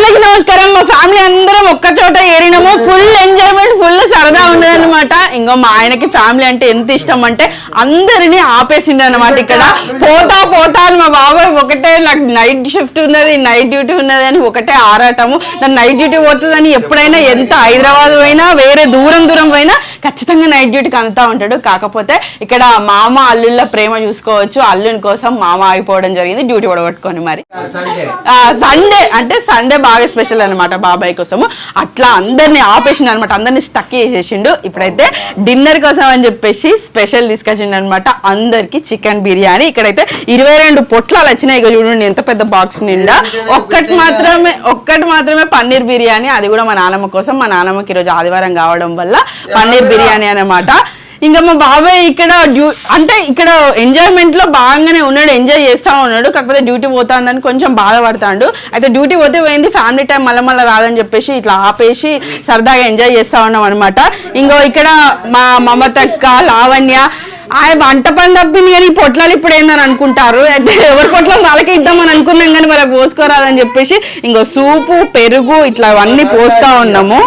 అందరికి నమస్కారం. మా ఫ్యామిలీ అందరం ఒక్క చోట ఏరినాము. ఫుల్ ఎంజాయ్మెంట్ ఫుల్ సరదా ఉండదు అనమాట ఇంకో మా ఆయనకి ఫ్యామిలీ అంటే ఎంత ఇష్టం అంటే అందరినీ ఆపేసిండు అనమాట ఇక్కడ. పోతా పోతా అని మా బాబాయ్ ఒకటే నాకు నైట్ షిఫ్ట్ ఉన్నది నైట్ డ్యూటీ ఉన్నది అని ఒకటే ఆరాటము. నాకు నైట్ డ్యూటీ పోతుందని ఎప్పుడైనా ఎంత హైదరాబాద్ పోయినా వేరే దూరం దూరం పోయినా ఖచ్చితంగా నైట్ డ్యూటీకి అందుతా ఉంటాడు. కాకపోతే ఇక్కడ మామ అల్లుళ్ళ ప్రేమ చూసుకోవచ్చు. అల్లుని కోసం మామ ఆగిపోవడం జరిగింది. డ్యూటీ పడగొట్టుకొని మరి. సండే అంటే సండే బాగా స్పెషల్ అన్నమాట బాబాయ్ కోసము. అట్లా అందరిని ఆపేసిండు అనమాట అందరిని స్టక్ చేసేసిండు. ఇప్పుడైతే డిన్నర్ కోసం అని చెప్పేసి స్పెషల్ తీసుకొచ్చిండు అనమాట అందరికి చికెన్ బిర్యానీ. ఇక్కడైతే ఇరవై రెండు పొట్లాలు వచ్చినాయి ఇక చూడండి. ఎంత పెద్ద బాక్స్ నిండా. ఒక్కటి మాత్రమే ఒక్కటి మాత్రమే పన్నీర్ బిర్యానీ. అది కూడా మా నాన్నమ్మ కోసం. మా నాన్నమ్మకి ఈరోజు ఆదివారం కావడం వల్ల పన్నీర్ బిర్యానీ అన్నమాట. ఇంకా మా బాబాయ్ ఇక్కడ డ్యూ అంటే ఇక్కడ ఎంజాయ్మెంట్లో బాగానే ఉన్నాడు ఎంజాయ్ చేస్తా ఉన్నాడు కాకపోతే డ్యూటీ పోతాందని కొంచెం బాధపడతాడు. అయితే డ్యూటీ పోతే పోయింది ఫ్యామిలీ టైం మళ్ళీ మళ్ళీ రాదని చెప్పేసి ఇట్లా ఆపేసి సరదాగా ఎంజాయ్ చేస్తా ఉన్నాం అనమాట ఇంకో ఇక్కడ మా మమతక్క లావణ్య ఆయన వంట పని తప్పింది కానీ పొట్లాలు ఇప్పుడు ఏందని అనుకుంటారు. అయితే ఎవరి పొట్లం వాళ్ళకే ఇద్దామని అనుకున్నాం కానీ వాళ్ళకి పోసుకోరాదని చెప్పేసి ఇంకో సూపు పెరుగు ఇట్లా అవన్నీ పోస్తా ఉన్నాము.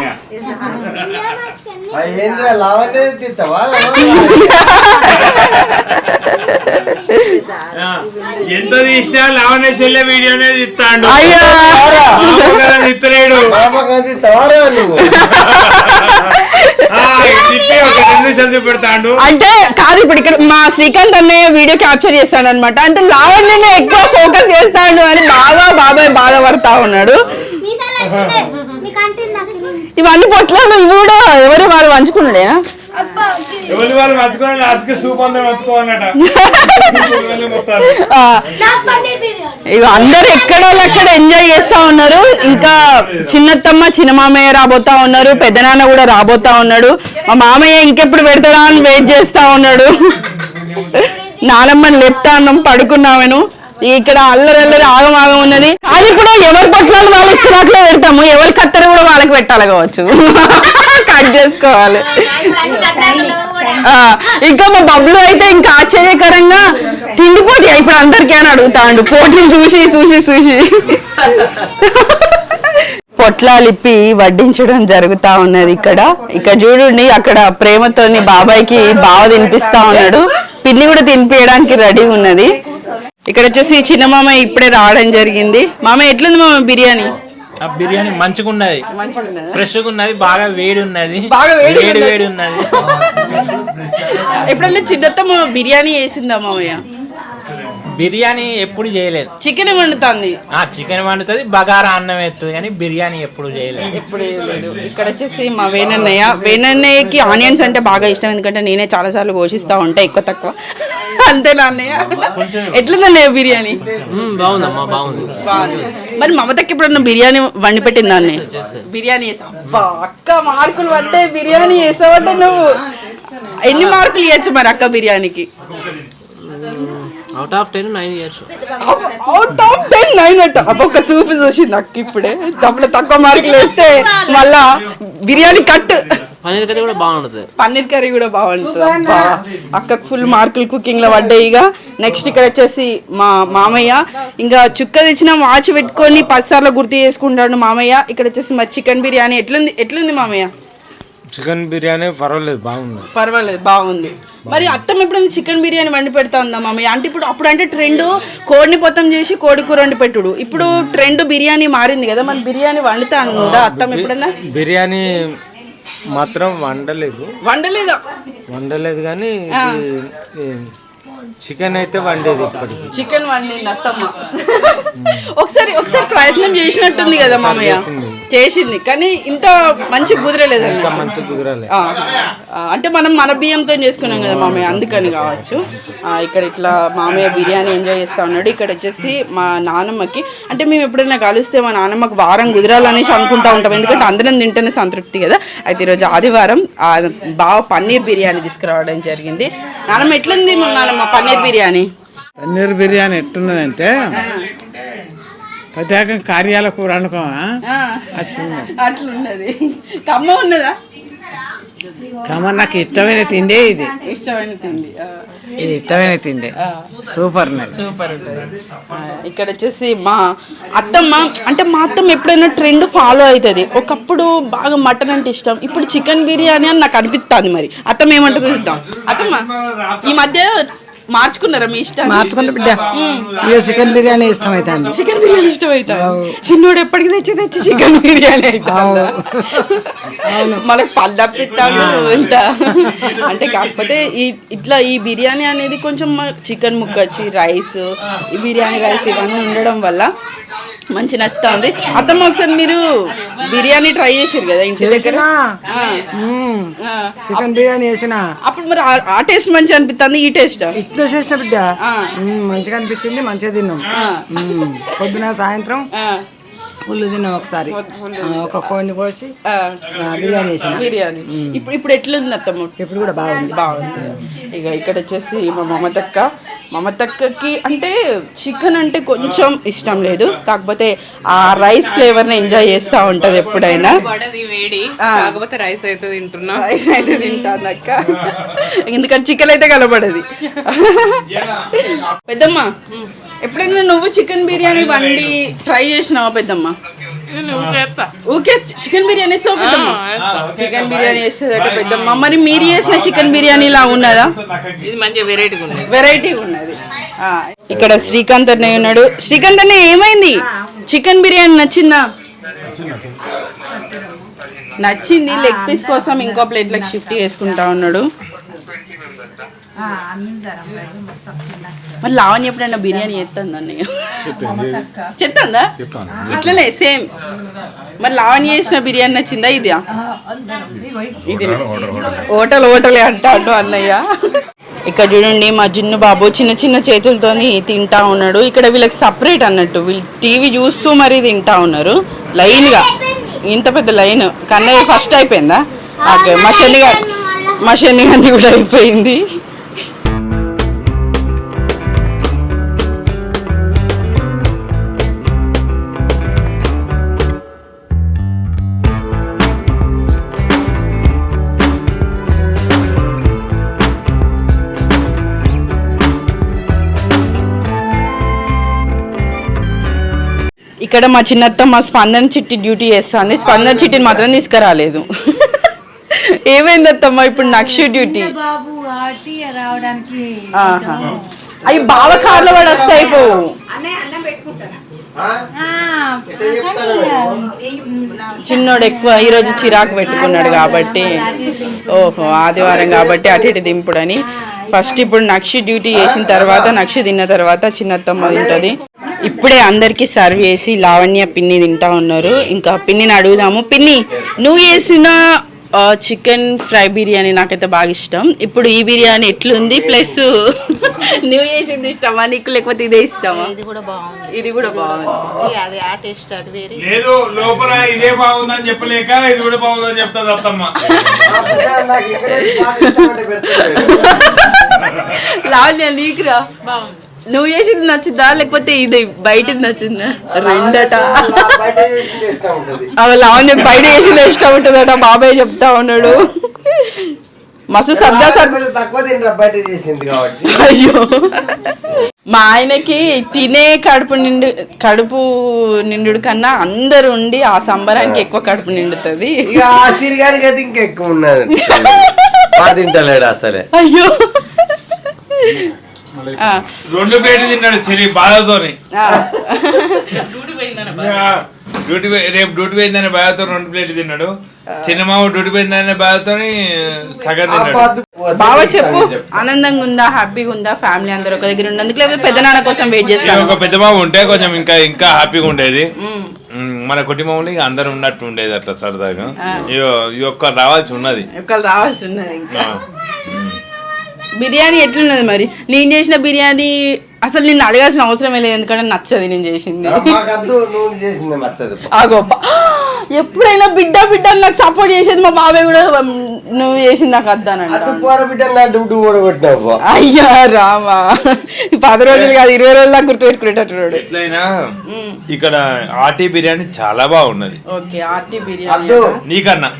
ఏంద్ర లావణ్య తింటావా? ఎంత తీసినా లావణ్య చెల్లె వీడియోనే తీస్తాడు. అయ్యో. తిత్తలేడు తింటావారా నువ్వు? అంటే కాదు ఇప్పుడు ఇక్కడ మా శ్రీకాంత్ అన్నయ్య వీడియో క్యాప్చర్ చేస్తాడు అనమాట అంటే లావణ్యనే ఎక్కువ ఫోకస్ చేస్తాడు అని బాగా బాబాయ్ బాధపడతా ఉన్నాడు మీసాలు వచ్చిండే నీకు అంటుంది నాకు ఇవన్నీ పొట్లాలు ఇవి కూడా ఎవరు వారు పంచుకున్నాడేనా ఎవరి వాళ్ళు మర్చుకోవాలి లాస్ట్కి సూప్ అందరూ మర్చుకోవాలన్నట మొత్తాలు ఆ, నా పన్నీర్ బిర్యానీ ఇవి అందరు ఎక్కడో అక్కడ ఎంజాయ్ చేస్తా ఉన్నారు. ఇంకా చిన్నత్తమ్మ చిన్న మామయ్య రాబోతా ఉన్నారు. పెద్దనాన్న కూడా రాబోతా ఉన్నాడు. మా మామయ్య ఇంకెప్పుడు పెడతాడా అని వెయిట్ చేస్తా ఉన్నాడు. నానమ్మని లేపుతా అన్నం పడుకున్నామను ఇక్కడ అల్లరి అల్లరి ఆగమాగం ఉన్నది. అది ఇప్పుడు ఎవరి పొట్లాలు వాళ్ళు ఇస్తున్నట్లే పెడతాము? ఎవరి కత్తెర కూడా వాళ్ళకి పెట్టాలి కావచ్చు. కట్ చేసుకోవాలి. ఆ, ఇంకా మా బబ్బులు అయితే ఇంకా ఆశ్చర్యకరంగా తిండి పోటీ ఇప్పుడు అందరికీ అని అడుగుతాండు. పోటీలు చూసి చూసి చూసి. పొట్లాలిప్పి వడ్డించడం జరుగుతా ఉన్నది ఇక్కడ. ఇక్కడ చూడండి అక్కడ ప్రేమతోని బాబాయ్కి బావ తినిపిస్తా ఉన్నాడు. పిన్ని కూడా తినిపించడానికి రెడీ ఉన్నది. ఇక్కడ వచ్చేసి చిన్న మామ ఇప్పుడే రావడం జరిగింది. మామ ఎట్లుంది మామ బిర్యానీ? ఆ బిర్యానీ మంచిగా ఉన్నది ఫ్రెష్గా ఉన్నది బాగా వేడి ఉన్నది బాగా వేడి వేడి ఉన్నది. వేడి ఉన్నది ఎప్పుడన్నా చిన్నత్తమ్మ బిర్యానీ వేసిందా మామయ్య? బిర్యానీ ఎప్పుడు చేయలేదు. చికెన్ వండుతుంది. ఆ చికెన్ వండుతుంది బగారా అన్నం వేస్తుంది కానీ బిర్యానీ ఎప్పుడు చేయలేదు. ఎప్పుడు లేదు ఇక్కడ వచ్చేసి మా వేనన్నయ్య వేనన్నయ్యకి ఆనియన్స్ అంటే బాగా ఇష్టం ఎందుకంటే నేనే చాలా సార్లు పోషిస్తా ఉంటా ఎక్కువ తక్కువ. అంతేనా అన్నయ్య ఎట్లుందన్నయ్య బిర్యానీ? బాగుందమ్మా బాగుంది. బాగుంది. మరి మమతకి ఎప్పుడన్నా బిర్యానీ వండి పెట్టిందా అన్నయ్య? బిర్యానీ అక్క మార్కులు పట్టే బిర్యానీ వేసావట నువ్వు. ఎన్ని మార్కులు ఇవ్వచ్చు మరి అక్క బిర్యానీకి? Out of ten nine years out of ten nine అట్ట ఒక చూపి చూసింది అక్క ఇప్పుడే. డబ్బులు తక్కువ మార్కులు వేస్తే మళ్ళా బిర్యానీ కట్ పన్నీర్ కర్రీ కూడా బాగుంటుంది పన్నీర్ కర్రీ కూడా బాగుంటుంది అబ్బా అక్కకు ఫుల్ మార్కులు కుకింగ్లో పడ్డాయి ఇక. నెక్స్ట్ ఇక్కడ వచ్చేసి మా మామయ్య. ఇంకా చుక్క తెచ్చిన వాచ్ పెట్టుకొని పది సార్లు గుర్తు చేసుకుంటాడు మామయ్య. ఇక్కడ వచ్చేసి మరి చికెన్ బిర్యానీ. ఎట్లుంది? ఎట్లుంది మామయ్య? చికెన్ బిర్యానీ పర్వాలేదు బాగుంది. పర్వాలేదు బాగుంది. మరి అత్తం ఎప్పుడైనా చికెన్ బిర్యానీ వండి పెడతా ఉందా మామయ్య అంటే ఇప్పుడు అప్పుడు అంటే ట్రెండ్ కోడిని పొత్తం చేసి కోడి కూర వండి పెట్టుడు. ఇప్పుడు ట్రెండ్ బిర్యానీ మారింది కదా మన బిర్యానీ వండుతా ఉందా అత్తం ఎప్పుడన్నా? బిర్యానీ మాత్రం వండలేదు. వండలేదా? వండలేదు కానీ చికెన్ అయితే వండేది ఇప్పటికి. చికెన్ వండింది అత్తమ్మ. ఒకసారి ఒకసారి ప్రయత్నం చేసినట్టుంది కదా మామయ్య. చేసింది. కానీ ఇంత మంచి కుదరలేదండి. ఇంకా మంచిగా కుదరాలి. ఆ, ఆ, అంటే మనం మన బియ్యంతో చేసుకున్నాం కదా మామయ్య అందుకని కావచ్చు. ఇక్కడ ఇట్లా మామయ్య బిర్యానీ ఎంజాయ్ చేస్తా ఉన్నాడు. ఇక్కడ వచ్చేసి మా నానమ్మకి అంటే మేము ఎప్పుడైనా కలిస్తే మా నాన్నమ్మకి వారం కుదరాలనేసి అనుకుంటా ఉంటాం. ఎందుకంటే అందరం తింటేనే సంతృప్తి కదా. అయితే ఈరోజు ఆదివారం బాగా పన్నీర్ బిర్యానీ తీసుకురావడం జరిగింది. నానమ్మ ఎట్లుంది నానమ్మ? పన్నీర్ బిర్యానీ. పన్నీర్ బిర్యానీ ఎట్టున్నదంటే ప్రత్యేకం కార్యాల కూర అనుకోమా? ఆ, అట్లున్నది. కమ్మ ఉన్నదా? కమ నాకు ఇష్టమైన తిండే ఇది. ఇష్టమైన తిండి. ఇది ఇష్టమైన తిండి. సూపర్ సూపర్ ఉంటుంది ఇక్కడ వచ్చేసి మా అత్తమ్మ అంటే మా అత్తమ్మ ఎప్పుడైనా ట్రెండ్ ఫాలో అవుతుంది ఒకప్పుడు బాగా మటన్ అంటే ఇష్టం. ఇప్పుడు చికెన్ బిర్యానీ అని నాకు అనిపిస్తుంది మరి. అత్తమ్మ ఏమంటారు చూద్దాం. అత్తమ్మ ఈ మధ్య మార్చుకున్నారా మీ ఇష్టం మార్చుకున్న బిడ్డ. ఇక చికెన్ బిర్యానీ ఇష్టమైతుంది. చికెన్ బిర్యానీ ఇష్టం అవుతుంది చిన్నోడు ఎప్పటికి తెచ్చి తెచ్చి చికెన్ బిర్యానీ అవుతుంది మనకు పళ్ళు తప్పిస్తాడు ఇంత. అంటే కాకపోతే ఈ ఇట్లా ఈ బిర్యానీ అనేది కొంచెం చికెన్ ముక్క వచ్చి రైస్ ఈ బిర్యానీ రైస్ ఇవన్నీ ఉండడం వల్ల మంచి నచ్చుతా ఉంది. అత్తమ్మ ఒకసారి మీరు బిర్యానీ ట్రై చేసారు కదా ఇంటి దగ్గర. చికెన్ బిర్యానీ చేసిన? అప్పుడు మరి ఆ- ఆ టేస్ట్ మంచిగా అనిపిస్తుంది ఈ టేస్ట్? ఇట్లా చేసిన బిడ్డ. మంచిగా అనిపించింది మంచిగా తిన్నాం. పొద్దున సాయంత్రం ఫుల్ తిన్నాం ఒకసారి. ఒక కోడిని కోసి బిర్యానీ చేసిన. బిర్యానీ. ఇప్పుడు ఇప్పుడు ఎట్లుంది అత్తమ్మ? ఇప్పుడు కూడా బాగుంది. బాగుంది. ఇక ఇక్కడ వచ్చేసి మా మమతక్క. మమతక్కకి అంటే చికెన్ అంటే కొంచెం ఇష్టం లేదు. కాకపోతే ఆ రైస్ ఫ్లేవర్ని ఎంజాయ్ చేస్తూ ఉంటది ఎప్పుడైనా. వేడి. కాకపోతే రైస్ అయితే తింటున్నా. రైస్ అయితే తింటాను అక్క. ఎందుకంటే చికెన్ అయితే కనబడది. పెద్దమ్మ. ఎప్పుడైనా నువ్వు చికెన్ బిర్యానీ వండి ట్రై చేసినావా పెద్దమ్మ? ఊకే చికెన్ బిర్యానీ పెద్దమ్మ? చికెన్ బిర్యానీ వేస్తుందట పెద్దమ్మ? మరి మీరు చేసిన చికెన్ బిర్యానీ లా ఉన్నదా? ఇది వెరైటీగా ఉంది. వెరైటీ ఉన్నది. ఆ, ఇక్కడ శ్రీకాంత్ అన్నయ్య ఉన్నాడు. శ్రీకాంత్ అన్నయ్య ఏమైంది? చికెన్ బిర్యానీ నచ్చిందా? నచ్చింది. లెగ్ పీస్ కోసం ఇంకో ప్లేట్లకు షిఫ్ట్ చేసుకుంటా ఉన్నాడు. మరి లావణ్య ఎప్పుడైనా బిర్యానీ చేస్తుంది అన్నయ్య? చెప్తుందా? ఇట్లనే సేమ్. మరి లావణ్య చేసిన బిర్యానీ నచ్చిందా ఇది? ఇది. హోటల్ హోటలే అంటాడు అన్నయ్య. ఇక్కడ చూడండి మా జున్ను బాబు చిన్న చిన్న చేతులతోని తింటా ఉన్నాడు. ఇక్కడ వీళ్ళకి సపరేట్ అన్నట్టు. వీళ్ళు టీవీ చూస్తూ మరీ తింటా ఉన్నారు. లైన్గా. ఇంత పెద్ద లైన్. కన్నయ్య ఫస్ట్ అయిపోయిందా? ఓకే మా శని గా- మా శని గాంధీ కూడా అయిపోయింది. ఇక్కడ మా చిన్నత్త మా స్పందన చిట్టి డ్యూటీ చేస్తుంది. స్పందన చిట్టిని మాత్రం తీసుకురాలేదు. ఏమైంది అత్తమ్మ ఇప్పుడు నక్ష డ్యూటీ? బాబు ఆటి రావడానికి ఆహా. అవి బావ కార్లో పడి వస్తాయి పో. చిన్నోడు ఎక్కువ ఈరోజు చిరాకు పెట్టుకున్నాడు కాబట్టి ఓహో ఆదివారం కాబట్టి అటు ఇటు దింపుడని. ఫస్ట్ ఇప్పుడు నక్షి డ్యూటీ చేసిన తర్వాత నక్షి తిన్న తర్వాత చిన్నత్తమ్మ తింటది. ఇప్పుడే అందరికి సర్వ్ చేసి లావణ్య పిన్ని తింటా ఉన్నారు. ఇంకా పిన్నిని అడుగుదాము. పిన్ని నువ్వు చేసిన చికెన్ ఫ్రై బిర్యానీ నాకైతే బాగా ఇష్టం. ఇప్పుడు ఈ బిర్యానీ ఎట్లుంది? ప్లస్ నువ్వు చేసింది ఇష్టమా? నీకు లేకపోతే ఇదే ఇష్టమా? ఇది కూడా బాగుంది. ఇది కూడా బాగుంది. ఇది అది ఆ టేస్ట్ అది వేరే. లేదు లోపల ఇదే బాగుందని చెప్పలేక ఇది కూడా బాగుందని చెప్తాది అత్తమ్మ. లావణ్య నీకురా? నువ్వు చేసింది నచ్చిందా? లేకపోతే ఇది బయటది నచ్చిందా? రెండట. అలా బయట చేసింది ఇష్టం ఉంటుంది అవి లావణ్యకు బయట చేసింది ఇష్టం ఉంటుందట బాబాయ్ చెప్తా ఉన్నాడు. మస్తు సరదా అయ్యో. మా ఆయనకి తినే కడుపు నిండు కడుపు నిండు కన్నా అందరు ఉండి ఆ సంబరానికి ఎక్కువ కడుపు నిండుతుంది. ఇక ఆ సిరిగానికి అయితే ఇంకా ఎక్కువ ఉన్నది అసలే. అయ్యో. రెండు ప్లేట్లు తిన్నాడు చెరి బాధతోని. డ్యూటీ రేపు డ్యూటీ పోయిందనే బాధతో రెండు ప్లేట్లు తిన్నాడు. చిన్నమామ డ్యూటీ పోయిందనే బాధతోని సగం తిన్నాడు. బావ చెప్పు. ఆనందంగా ఉందా హ్యాపీగా ఉందా ఫ్యామిలీ అందరూ ఒక దగ్గర ఉన్నందుకు లేకపోతే పెద్దనాన్న కోసం వెయిట్ చేస్తాను ఒక పెద్ద మామ ఉంటే కొంచెం ఇంకా ఇంకా హ్యాపీగా ఉండేది. మన కుటుంబంలో ఇక అందరు ఉన్నట్టు ఉండేది అట్లా సరదాగా. ఈ- ఈ ఒక్క రావాల్సి ఉన్నది. ఒకళ్ళు రావాల్సి ఉన్నది ఇంకా. బిర్యానీ ఎట్లున్నది మరి? నేను చేసిన బిర్యానీ అసలు నిన్ను అడగాల్సిన అవసరమే లేదు ఎందుకంటే నచ్చది నేను చేసింది. ఆ గొప్ప ఎప్పుడైనా బిడ్డ బిడ్డ నాకు సపోర్ట్ చేసేది మా బాబాయ్ కూడా నువ్వు చేసింది నాకు వద్దానంట. అది పోర బిడ్డ నా డ్యూటీ ఓడగొట్టినావు అయ్యా రామా. పది రోజులు కాదు ఇరవై రోజుల దాకా గుర్తు పెట్టుకునేటట్టున్నాడు ఎట్లయినా ఇక్కడ ఆర్టీ బిర్యానీ చాలా బాగున్నది. ఓకే ఆర్టీ బిర్యానీ నీకన్నా.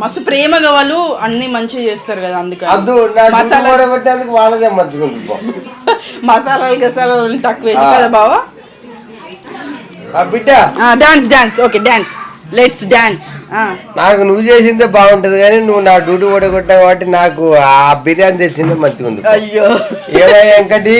మస్తు ప్రేమగా వాళ్ళు అన్ని మంచిగా చేస్తారు కదా అందుకని. డ్యూటీ మసాలా గసాలాలు తక్కువ కదా బావా? ఆ బిడ్డ. Dance dance okay dance let's dance నాకు నువ్వు చేసిందే బాగుంటది కానీ నువ్వు నా డ్యూటీ ఓడగొట్టావు కాబట్టి నాకు ఆ బిర్యానీ తెచ్చిందే మంచిగా ఉంది. అయ్యో. ఏమయ్యా వెంకటి?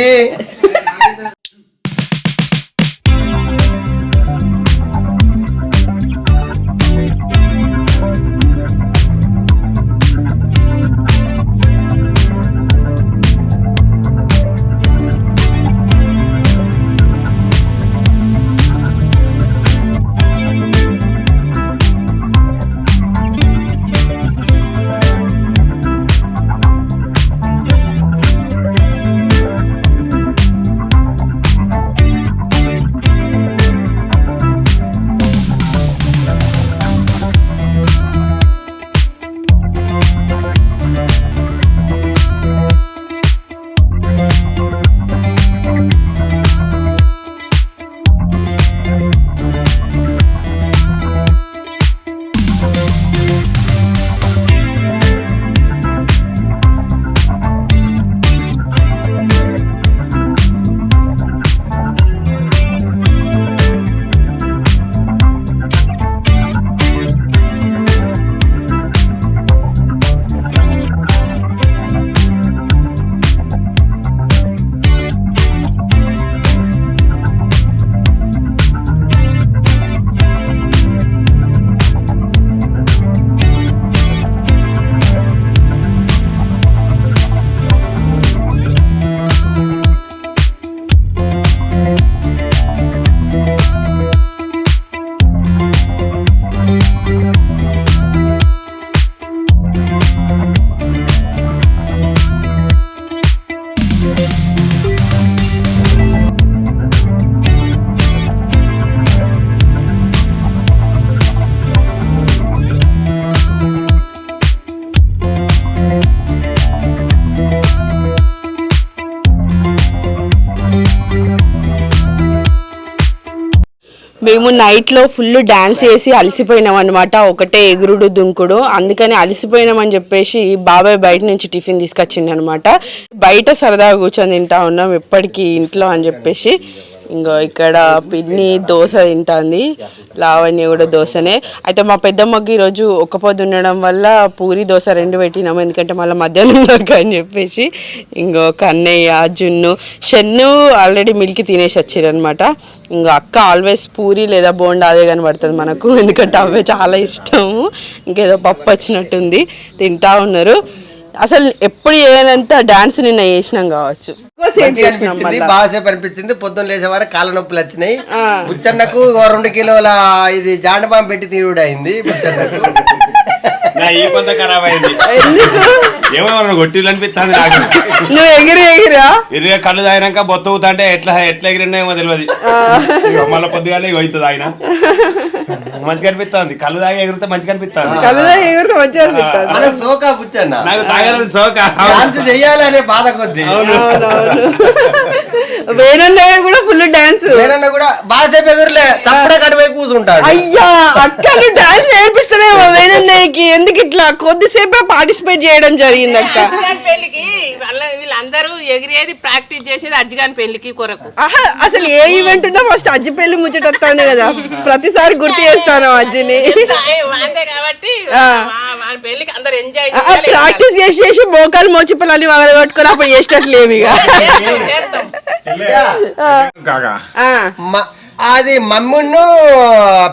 మేము నైట్లో ఫుల్ డ్యాన్స్ చేసి అలసిపోయినాం అనమాట ఒకటే ఎగురుడు దుంకుడు. అందుకని అలసిపోయినామని చెప్పేసి బాబాయ్ బయట నుంచి టిఫిన్ తీసుకొచ్చిండు అనమాట బయట సరదాగా కూర్చొని తింటా ఉన్నాం ఎప్పటికీ ఇంట్లో అని చెప్పేసి. ఇంకో ఇక్కడ పిన్ని దోశ తింటాంది. లావణ్య కూడా దోశనే. అయితే మా పెద్దమ్మకి ఈరోజు ఒక్క పొద్దు ఉండడం వల్ల పూరి దోశ రెండు పెట్టినాము ఎందుకంటే మళ్ళీ మధ్యాహ్నం దొరక అని చెప్పేసి ఇంకో కన్నయ్య జున్ను షన్ను ఆల్రెడీ మిల్క్ తినేసి వచ్చారనమాట ఇంకా అక్క ఆల్వేస్ పూరి లేదా బోండా అదే కనబడుతుంది మనకు. ఎందుకంటే అవే చాలా ఇష్టము. ఇంకేదో పప్పు వచ్చినట్టుంది. తింటా ఉన్నారు. అసలు ఎప్పుడు చేయనంత డాన్స్ నిన్న చేసినాం కావచ్చు. చేసినాం అనిపించింది మళ్ళా. బాగాసేపు అనిపించింది. పొద్దున్న లేచేవారు కాళ్ళ నొప్పులు వచ్చినాయి. బుచ్చన్నకు రెండు కిలోల ఇది జాండబాం పెట్టి తీరుడు అయింది బుచ్చన్నకు నా ఈ కొంత ఖరాబ్ అయింది. ఏమో మనం కొట్టిల్లు అనిపిస్తుంది నాకు. నువ్వు ఎగిరి ఎగిరా? ఇరుగా కళ్ళు తాగినాక బొత్త ఊతంటే ఎట్లా ఎట్లా ఎగిరినాయేమో తెలియదు మళ్ళీ పొద్దుగానే అవుతుంది ఆయన మంచిగా అనిపిస్తుంది కళ్ళు తాగి ఎగిరితే మంచిగా అనిపిస్తుంది కలదా ఎగిరితే మంచిగా అనిపిస్తుంది మన సోకా బుచ్చన్న నాకు తాగలేదు సోక. డాన్స్ చెయ్యాలనే బాధ కొద్ది. వేణన్నయ్య కూడా ఫుల్ డాన్స్. నేనన్న కూడా బాగాసేపు ఎగురులే చప్పుడే కడిపోయి కూర్చుంటాడు అయ్యా అక్క నువ్వు డాన్స్ నేర్పిస్తానేమో వేణన్నయ్యకి? ఎందుకు ఇట్లా కొద్దిసేపే పార్టిసిపేట్ చేయడం జరిగింది అక్క పెళ్ళికి వాళ్ళ వీళ్ళందరూ ఎగిరేది ప్రాక్టీస్ చేసేది అజ్జిగాని పెళ్ళికి కొరకు. ఆహా, అసలు ఏ ఈవెంట్ ఉన్నా ఫస్ట్ అజ్జి పెళ్ళి ముచ్చట వస్తాను కదా. ప్రతిసారి గుర్తు చేస్తాను అజ్జిని. అంతే కాబట్టి పెళ్ళికి అందరు ఎంజాయ్ ప్రాక్టీస్ చేసి చేసి మోకాలు మోచి పిల్లల్ని వగల పట్టుకొని అప్పుడు చేసేటట్లేవు ఇక. కాగా. ఆ, మ- అది మమ్మును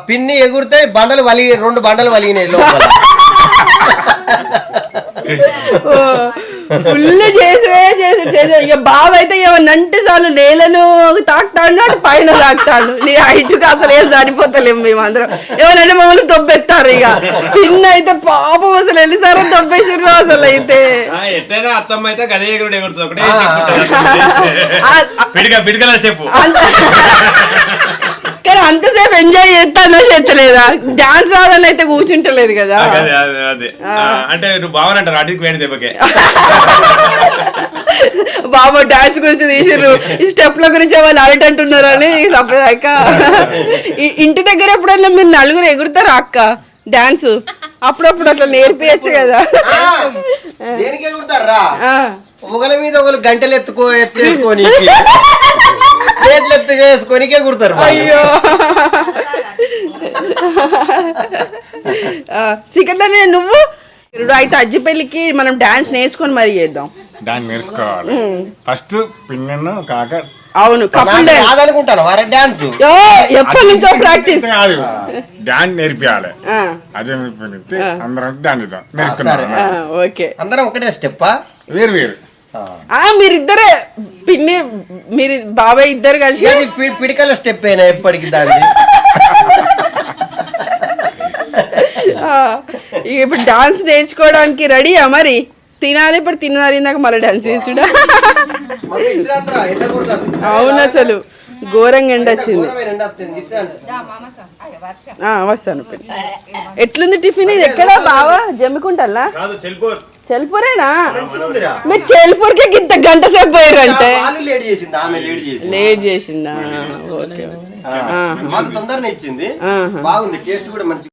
పిన్ని ఎగురితే బండలు వలిగి రెండు బండలు వలిగినాయి లోపల. ఫుల్ చేసే చేసి చేసే. ఇక బావ అయితే ఏమన్నంటే చాలు నేలను తాకుతాడు అటు పైన తాకుతాడు నీ హైట్ అసలు ఏం సరిపోతలేము మేమందరం. ఏమనంటే మమ్మల్ని దొబ్బెత్తారు ఇక. పిన్న అయితే పాపం అసలు ఎన్నిసార్లు దొబ్బేసిర్రు అసలు అయితే. ఎట్లయినా అత్తమ్మ అయితే గదే ఎగురుడు ఎగురుతుంది. ఒకటే పిడికల కానీ అంతసేపు ఎంజాయ్ చేస్తానో చేస్తలేదా? డాన్స్ రాదని అయితే కూర్చుంటలేదు కదా. అదే అదే అదే ఆ, అంటే నువ్వు అడిగి వేడి దెబ్బకే. బాబా డాన్స్ గురించి తీసిర్రు. ఈ స్టెప్ల గురించి వాళ్ళు అరటి అంటున్నారు అని సపదాక. ఇంటి దగ్గర ఎప్పుడైనా మీరు నలుగురు ఎగురుతారా అక్క? డాన్స్? అప్పుడప్పుడు అట్లా నేర్పించచ్చు కదా. దేనికి ఎగురుతారా? ఆ. ఒకరి మీద ఒకరు గంటలు ఎత్తుకో ఎత్తేసుకొని ప్లేట్లు ఎత్తుకేసుకొని ఎగురుతారు అయ్యో. చికెన్ నువ్వు? అయితే అజ్జి పెళ్ళికి మనం డాన్స్ నేర్చుకొని మరి చేద్దాం. దాన్ని నేర్చుకోవాలి. ఫస్ట్ పిన్నెను కాక అవును కపుల్ డాన్స్. కాదనుకుంటాను వారే డాన్స్. యో, ఎప్పటి నుంచో ప్రాక్టీస్. కాదు. డాన్స్ నేర్పియాలి. అదే అందరం డాన్స్ నేర్చుకున్నాం ఓకే. అందరం ఒకటే స్టెప్పా? వేరు వేరు. ఆ. మీరిద్దరే పిన్ని మీరు బాబాయ్ ఇద్దరు కలిసి పిడికల స్టెప్ అయినా ఎప్పటికి దాన్ని. ఇప్పుడు డాన్స్ నేర్చుకోవడానికి రెడీయా మరి? తినాలి ఇప్పుడు తినాలి ఇందాక మళ్ళీ డాన్స్ చేసుడా అవును అసలు. ఘోరంగా ఎండ వచ్చింది. ఆ, వస్తాను. ఎట్లుంది టిఫిన్? ఇది ఎక్కడ బావా? జమ్మికుంటా కాదు సెల్ఫోన్. చెల్పూరేనా? మీరు చెల్పూర్కి ఇంత గంట సేపు పోయారంటే వాళ్ళు లేట్ చేసింది ఓకే మాకు తొందరనే ఇచ్చింది. బాగుంది టేస్ట్ కూడా మంచి